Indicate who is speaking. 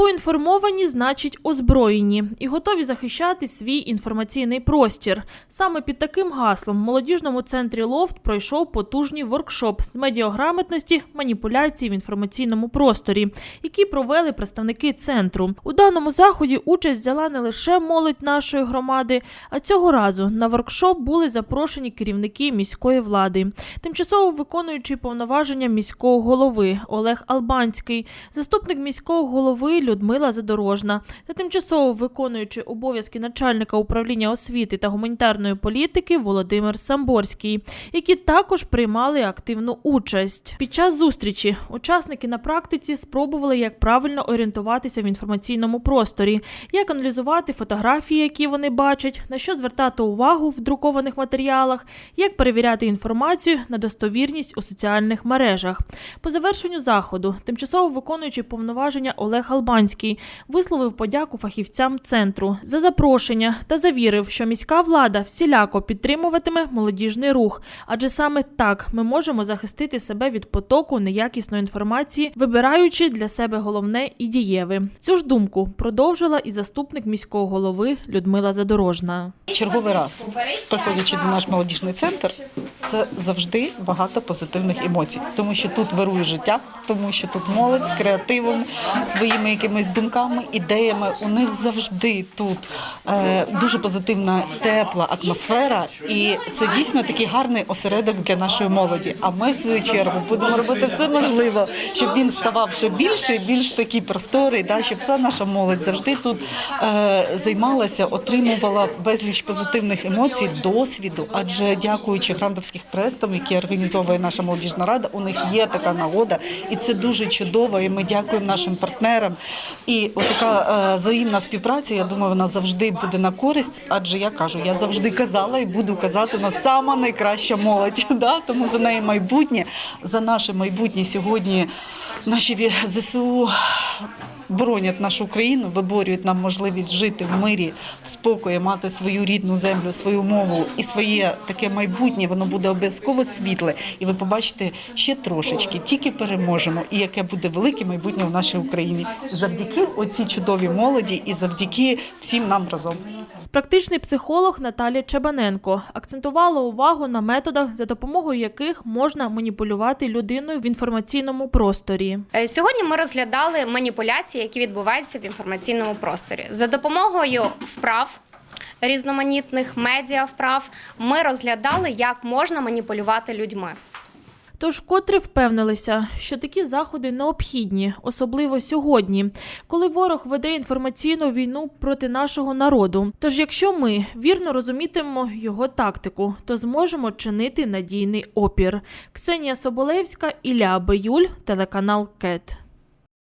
Speaker 1: Поінформовані, значить, озброєні і готові захищати свій інформаційний простір. Саме під таким гаслом в молодіжному центрі Лофт пройшов потужний воркшоп з медіаграмотності, маніпуляцій в інформаційному просторі, який провели представники центру. У даному заході участь взяла не лише молодь нашої громади, а цього разу на воркшоп були запрошені керівники міської влади, тимчасово виконуючий повноваження міського голови Олег Албанський, заступник міського голови Людмила Задорожна та тимчасово виконуючий обов'язки начальника управління освіти та гуманітарної політики Володимир Самборський, які також приймали активну участь. Під час зустрічі учасники на практиці спробували, як правильно орієнтуватися в інформаційному просторі, як аналізувати фотографії, які вони бачать, на що звертати увагу в друкованих матеріалах, як перевіряти інформацію на достовірність у соціальних мережах. По завершенню заходу тимчасово виконуючий повноваження Олег Албанський висловив подяку фахівцям центру за запрошення та завірив, що міська влада всіляко підтримуватиме молодіжний рух, адже саме так ми можемо захистити себе від потоку неякісної інформації, вибираючи для себе головне і дієве. Цю ж думку продовжила і заступник міського голови Людмила Задорожна.
Speaker 2: черговий раз, приходячи до наш молодіжний центр, це завжди багато позитивних емоцій, тому що тут вирує життя, тому що тут молодь з креативом, своїми якимись думками, ідеями. У них завжди тут е, дуже позитивна, тепла атмосфера, і це дійсно такий гарний осередок для нашої молоді. А ми, в свою чергу, будемо робити все можливе, щоб він ставав ще більше, більш такий просторий, да, щоб ця наша молодь завжди тут е, займалася, отримувала безліч позитивних емоцій, досвіду. Адже дякуючи грантовських проектам, які організовує наша молодіжна рада, у них є така нагода, і це дуже чудово. І ми дякуємо нашим партнерам. І отака е, взаємна співпраця, я думаю, вона завжди буде на користь. Адже я кажу, я завжди казала і буду казати, у нас сама найкраща молодь. Да? Тому за неї майбутнє, за наше майбутнє сьогодні наші ЗСУ боронять нашу країну, виборюють нам можливість жити в мирі, в спокої, мати свою рідну землю, свою мову і своє таке майбутнє. Воно буде обов'язково світле. І ви побачите ще трошечки, тільки переможемо. І яке буде велике майбутнє в нашій Україні завдяки оцій чудовій молоді і завдяки всім нам разом.
Speaker 1: Практичний психолог Наталія Чебаненко акцентувала увагу на методах, за допомогою яких можна маніпулювати людиною в інформаційному просторі.
Speaker 3: Е, Сьогодні ми розглядали маніпуляції, які відбуваються в інформаційному просторі. За допомогою вправ різноманітних медіа вправ ми розглядали, як можна маніпулювати людьми.
Speaker 1: Тож котре впевнилися, що такі заходи необхідні, особливо сьогодні, коли ворог веде інформаційну війну проти нашого народу. Тож, якщо ми вірно розумітимемо його тактику, то зможемо чинити надійний опір. Ксенія Соболевська, Ілля Биюль, телеканал КЕТ.